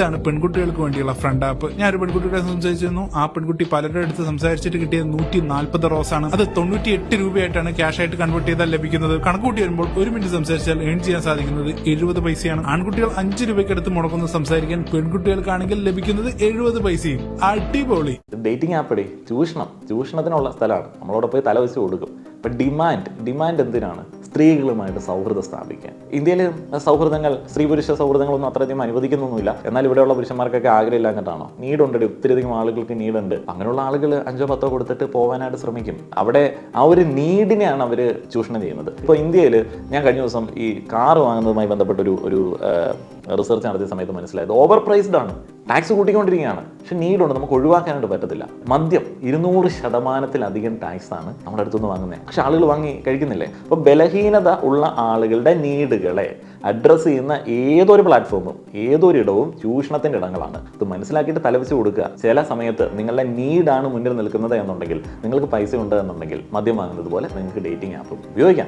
ഇതാണ് പെൺകുട്ടികൾക്ക് വേണ്ടിയുള്ള ഫ്രണ്ട് ആപ്പ് ഞാൻ ഒരു പെൺകുട്ടിയുടെ സംസാരിച്ചിരുന്നു. ആ പെൺകുട്ടി പലരുടെ അടുത്ത് സംസാരിച്ചിട്ട് കിട്ടിയ നൂറ്റി നാൽപ്പത് റോസ് ആണ് അത് തൊണ്ണൂറ്റി എട്ട് രൂപയായിട്ടാണ് ക്യാഷ് ആയിട്ട് കൺവേർട്ട് ചെയ്താൽ ലഭിക്കുന്നത്. കണക്കൂട്ടി വരുമ്പോൾ ഒരു മിനിറ്റ് സംസാരിച്ചാൽ ഏൺ ചെയ്യാൻ സാധിക്കുന്നത് എഴുപത് പൈസയാണ്. ആൺകുട്ടികൾ അഞ്ച് രൂപയ്ക്ക് അടുത്ത് മുടക്കുന്ന സംസാരിക്കാൻ പെൺകുട്ടികൾക്കാണെങ്കിൽ ലഭിക്കുന്നത് എഴുപത് പൈസയും. അടിപൊളി. ഡേറ്റിംഗ് ആപ്പടി ചൂഷണം ചൂഷണത്തിനുള്ള സ്ഥലമാണ്. നമ്മളോട് പോയി തല വെച്ച് കൊടുക്കും ഡിമാൻഡ് ഡിമാൻഡ് എന്തിനാണ്? സ്ത്രീകളുമായിട്ട് സൗഹൃദം സ്ഥാപിക്കാൻ. ഇന്ത്യയിൽ സൗഹൃദങ്ങൾ സ്ത്രീ പുരുഷ സൗഹൃദങ്ങളൊന്നും അത്രയധികം അനുവദിക്കുന്നൊന്നുമില്ല. എന്നാൽ ഇവിടെയുള്ള പുരുഷന്മാർക്കൊക്കെ ആഗ്രഹമില്ല എന്നിട്ടാണോ നീഡുണ്ട് ഒത്തിരിയധികം ആളുകൾക്ക് നീടുണ്ട്. അങ്ങനെയുള്ള ആളുകൾ അഞ്ചോ പത്തോ കൊടുത്തിട്ട് പോകാനായിട്ട് ശ്രമിക്കും. അവിടെ ആ ഒരു നീഡിനെയാണ് അവർ ചൂഷണം ചെയ്യുന്നത്. ഇപ്പോൾ ഇന്ത്യയിൽ ഞാൻ കഴിഞ്ഞ ദിവസം ഈ കാർ വാങ്ങുന്നതുമായി ബന്ധപ്പെട്ടൊരു ഒരു റിസർച്ച് നടത്തിയ സമയത്ത് മനസ്സിലായത്. ഓവർ പ്രൈസ്ഡ് ആണ്. ടാക്സ് കൂട്ടിക്കൊണ്ടിരിക്കുകയാണ്. പക്ഷെ നീഡുണ്ട് നമുക്ക് ഒഴിവാക്കാനായിട്ട് പറ്റത്തില്ല. മദ്യം ഇരുന്നൂറ് ശതമാനത്തിലധികം ടാക്സ് ആണ് നമ്മുടെ അടുത്തുനിന്ന് വാങ്ങുന്നത്. പക്ഷെ ആളുകൾ വാങ്ങി കഴിക്കുന്നില്ലേ? അപ്പോൾ ബലഹീനത ഉള്ള ആളുകളുടെ നീഡുകളെ അഡ്രസ്സ് ചെയ്യുന്ന ഏതൊരു പ്ലാറ്റ്ഫോമും ഏതൊരു ഇടവും ചൂഷണത്തിന്റെ ഇടങ്ങളാണ്. ഇത് മനസ്സിലാക്കിയിട്ട് തലവെച്ച് കൊടുക്കുക. ചില സമയത്ത് നിങ്ങളുടെ നീഡാണ് മുന്നിൽ നിൽക്കുന്നത് എന്നുണ്ടെങ്കിൽ നിങ്ങൾക്ക് പൈസ ഉണ്ട് എന്നുണ്ടെങ്കിൽ മദ്യം വാങ്ങുന്നത് പോലെ നിങ്ങൾക്ക് ഡേറ്റിംഗ് ആപ്പും ഉപയോഗിക്കാം.